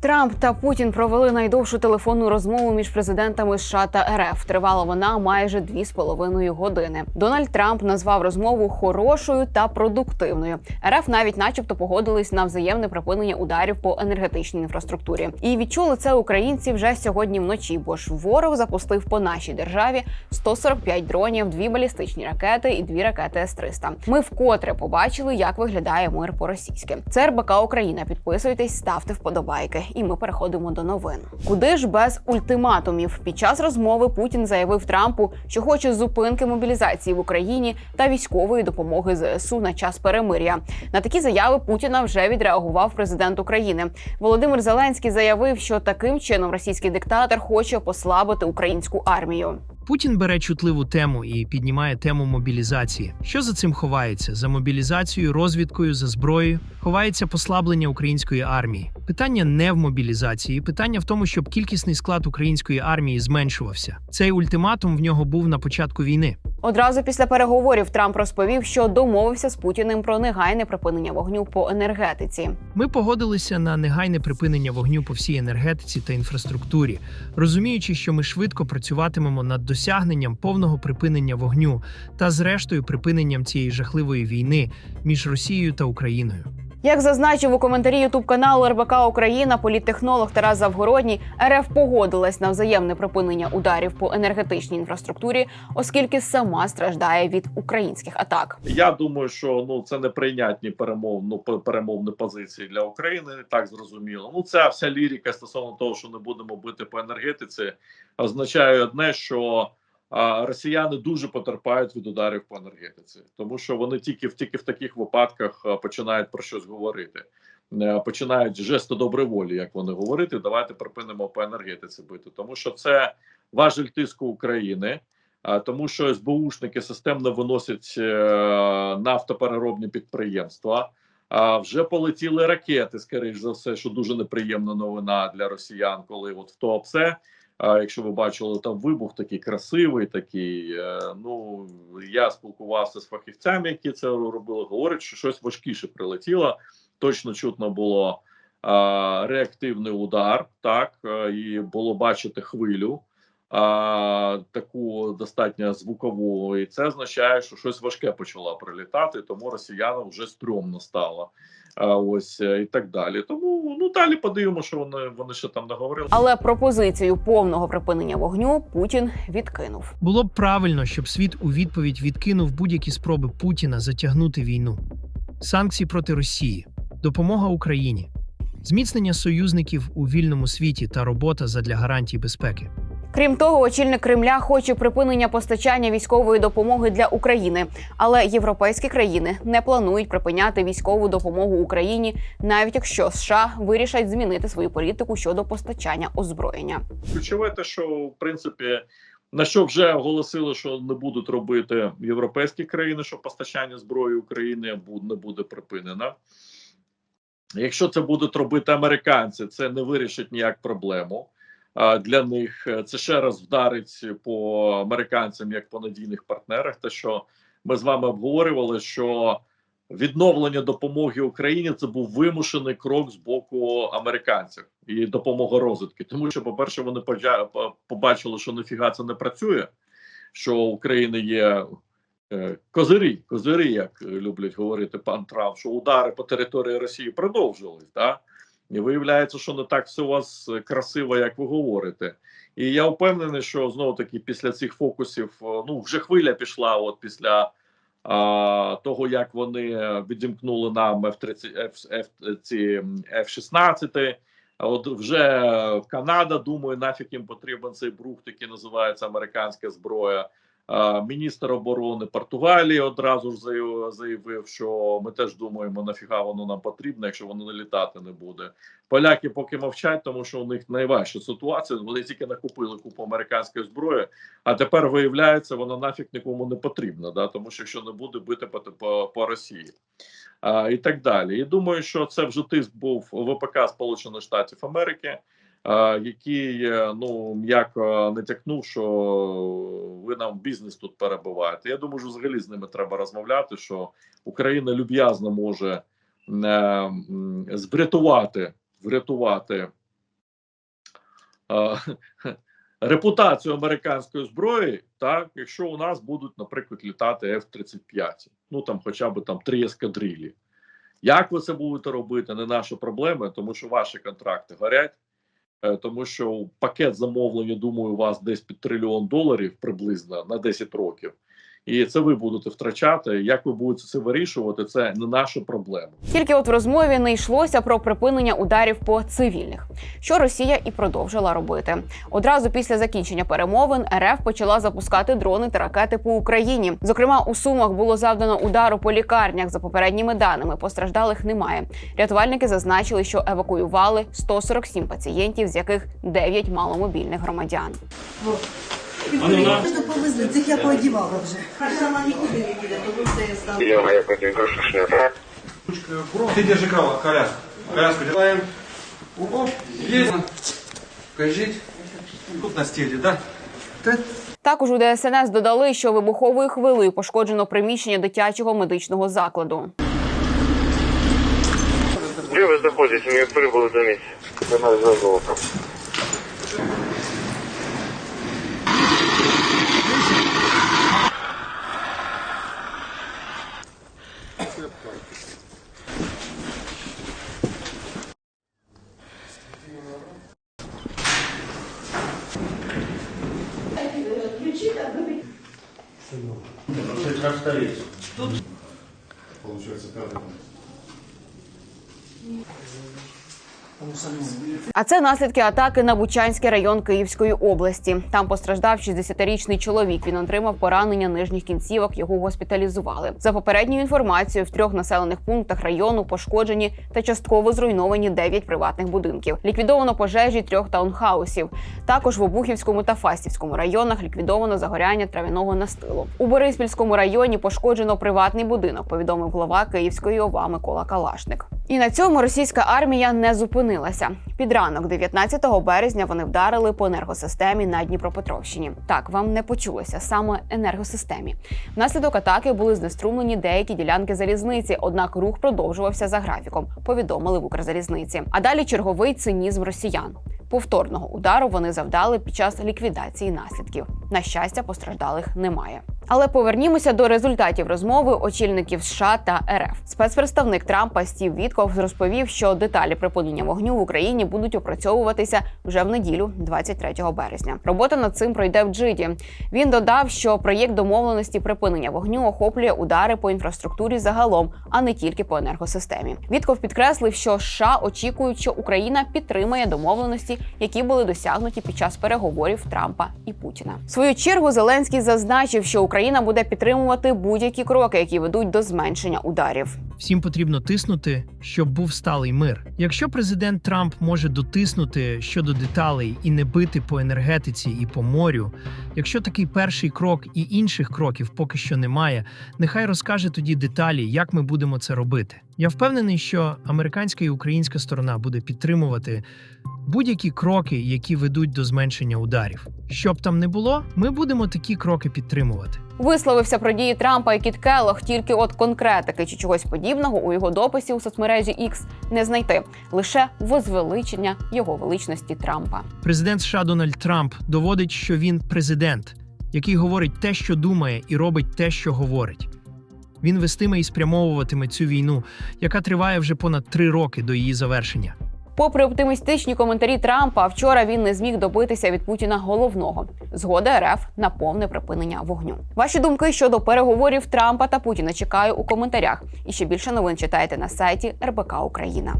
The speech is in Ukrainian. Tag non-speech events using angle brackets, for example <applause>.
Трамп та Путін провели найдовшу телефонну розмову між президентами США та РФ. Тривала вона майже дві з половиною години. Дональд Трамп назвав розмову хорошою та продуктивною. РФ навіть, начебто, погодились на взаємне припинення ударів по енергетичній інфраструктурі. І відчули це українці вже сьогодні вночі, бо ж ворог запустив по нашій державі 145 дронів, дві балістичні ракети і дві ракети С-300. Ми вкотре побачили, як виглядає мир по-російськи. Це РБК Україна. Підписуйтесь, ставте вподобайки. І ми переходимо до новин. Куди ж без ультиматумів? Під час розмови Путін заявив Трампу, що хоче зупинки мобілізації в Україні та військової допомоги ЗСУ на час перемир'я. На такі заяви Путіна вже відреагував президент України. Володимир Зеленський заявив, що таким чином російський диктатор хоче послабити українську армію. Путін бере чутливу тему і піднімає тему мобілізації. Що за цим ховається? За мобілізацією, розвідкою, за зброєю ховається послаблення української армії. Питання не в мобілізації, питання в тому, щоб кількісний склад української армії зменшувався. Цей ультиматум в нього був на початку війни. Одразу після переговорів Трамп розповів, що домовився з Путіним про негайне припинення вогню по енергетиці. Ми погодилися на негайне припинення вогню по всій енергетиці та інфраструктурі, розуміючи, що ми швидко працюватимемо над досягненням повного припинення вогню та, зрештою, припиненням цієї жахливої війни між Росією та Україною. Як зазначив у коментарі Ютуб каналу РБК Україна, політтехнолог Тарас Завгородній, РФ погодилась на взаємне припинення ударів по енергетичній інфраструктурі, оскільки сама страждає від українських атак. Я думаю, що ну це неприйнятні перемов, ну, пе- перемовні позиції для України. Так зрозуміло. Ну ця вся лірика стосовно того, що не будемо бити по енергетиці, означає одне, що а, росіяни дуже потерпають від ударів по енергетиці, тому що вони тільки в тільки в таких випадках починають про щось говорити. Е, Починають жести доброї волі, як вони говорити. Давайте припинимо по енергетиці бити, тому що це важель тиску України. А, тому що СБУшники системно виносять е, нафтопереробні підприємства. А вже полетіли ракети, скоріш за все, що дуже неприємна новина для росіян, коли от в Туапсе, а якщо ви бачили там вибух такий красивий, такий. е, ну я спілкувався з фахівцями, які це робили. Говорять, що щось важкіше прилетіло. Точно чутно було реактивний удар, так е, і було бачити хвилю таку достатньо звукову, і це означає, що щось важке почало прилітати, тому росіянам вже стрьомно стало. А, ось е, і так далі. Тому ну далі подивимося, що вони вони ще там наговорили. Але пропозицію повного припинення вогню Путін відкинув. Було б правильно, щоб світ у відповідь відкинув будь-які спроби Путіна затягнути війну, санкції проти Росії, допомога Україні, зміцнення союзників у вільному світі та робота задля гарантій безпеки. Крім того, очільник Кремля хоче припинення постачання військової допомоги для України, але європейські країни не планують припиняти військову допомогу Україні, навіть якщо США вирішать змінити свою політику щодо постачання озброєння. Ключове те, що в принципі на що вже оголосили, що не будуть робити європейські країни, що постачання зброї України не буде припинено. Якщо це будуть робити американці, це не вирішить ніяк проблему. Для них е, це ще раз вдарить по американцям як по надійних партнерах. Те, що ми з вами обговорювали, що відновлення допомоги Україні це був вимушений крок з боку американців і допомога розвитки. Тому що, по-перше, вони побачили, що нафіга це не працює, що України є е, козирі, козирі, як люблять говорити пан Трамп, що удари по території Росії продовжились. Да? І виявляється, що не так все у вас е, красиво, як ви говорите. І я впевнений, що знову таки після цих фокусів, е, ну вже хвиля пішла, от після а, того, як вони відімкнули нам F-30, F, ці F-16, а от вже Канада думає, нафіг їм потрібен цей брухт, який називається американська зброя. Міністр оборони Португалії одразу ж заявив, що ми теж думаємо, нафіга воно нам потрібно, якщо воно не літати не буде. Поляки поки мовчать, тому що у них найважча ситуація. Вони тільки накупили купу американської зброї, а тепер виявляється, воно нафіг нікому не потрібно, да? тому що якщо не буде бити по, по, по Росії. А, і так далі. І думаю, що це вже тиск був ВПК Сполучених Штатів Америки, який е, ну м'яко натякнув, що ви нам бізнес тут перебуваєте. Я думаю, що взагалі з ними треба розмовляти, що Україна люб'язно може е, збрятувати, врятувати е, <laughs> репутацію американської зброї, так якщо у нас будуть, наприклад, літати F-35, ну там хоча б там три ескадрилі. Як ви це будете робити? Не наша проблема, тому що ваші контракти горять. Е, Тому що пакет замовлення, думаю, у вас десь під трильйон доларів приблизно на 10 років. І це ви будете втрачати. Як ви будете це вирішувати? Це не наша проблема. Тільки от в розмові не йшлося про припинення ударів по цивільних, що Росія і продовжила робити. Одразу після закінчення перемовин РФ почала запускати дрони та ракети по Україні. Зокрема, у Сумах було завдано удару по лікарнях. За попередніми даними постраждалих немає. Рятувальники зазначили, що евакуювали 147 пацієнтів, з яких 9 маломобільних громадян. Можна повезли, цих я поодівала вже. Сама нікуди не піде, тому це я стала. Я подивився, що не Ты держи крова, коляску. Коляску делаем. Оп, есть. Покажите. Тут на стиле, да? Також у ДСНС додали, що вибуховою хвилею пошкоджено приміщення дитячого медичного закладу. Де ви знаходитесь? Ми прибули до місця. До Тут... Получается, золотом. А це наслідки атаки на Бучанський район Київської області. Там постраждав 60-річний чоловік. Він отримав поранення нижніх кінцівок. Його госпіталізували. За попередньою інформацією, в трьох населених пунктах району пошкоджені та частково зруйновані 9 приватних будинків. Ліквідовано пожежі трьох таунхаусів. Також в Обухівському та Фастівському районах ліквідовано загоряння трав'яного настилу. У Бориспільському районі пошкоджено приватний будинок. Повідомив глава Київської ОВА Микола Калашник. І на цьому російська армія не зупинилася. Під ранок, 19 березня, вони вдарили по енергосистемі на Дніпропетровщині. Так вам не почулося саме енергосистемі. Внаслідок атаки були знеструмлені деякі ділянки залізниці, однак рух продовжувався за графіком. Повідомили в Укрзалізниці. А далі черговий цинізм росіян. Повторного удару вони завдали під час ліквідації наслідків. На щастя, постраждалих немає. Але повернімося до результатів розмови очільників США та РФ. Спецпредставник Трампа Стів Вітков розповів, що деталі припинення вогню в Україні будуть опрацьовуватися вже в неділю, 23 березня. Робота над цим пройде в Джиді. Він додав, що проєкт домовленості припинення вогню охоплює удари по інфраструктурі загалом, а не тільки по енергосистемі. Вітков підкреслив, що США очікують, що Україна підтримає домовленості, які були досягнуті під час переговорів Трампа і Путіна. В свою чергу Зеленський зазначив, що Україна буде підтримувати будь-які кроки, які ведуть до зменшення ударів. Всім потрібно тиснути, щоб був сталий мир. Якщо президент Трамп може дотиснути щодо деталей і не бити по енергетиці і по морю, якщо такий перший крок і інших кроків поки що немає, нехай розкаже тоді деталі, як ми будемо це робити. Я впевнений, що американська і українська сторона буде підтримувати будь-які кроки, які ведуть до зменшення ударів. Щоб там не було, ми будемо такі кроки підтримувати. Висловився про дії Трампа і Кіт Келлог, тільки от конкретики чи чогось подібного у його дописі у соцмережі X не знайти лише возвеличення його величності Трампа. Президент США Дональд Трамп доводить, що він президент, який говорить те, що думає, і робить те, що говорить. Він вестиме і спрямовуватиме цю війну, яка триває вже понад три роки до її завершення. Попри оптимістичні коментарі Трампа, вчора він не зміг добитися від Путіна головного згоди РФ на повне припинення вогню. Ваші думки щодо переговорів Трампа та Путіна чекаю у коментарях. І ще більше новин читайте на сайті РБК Україна.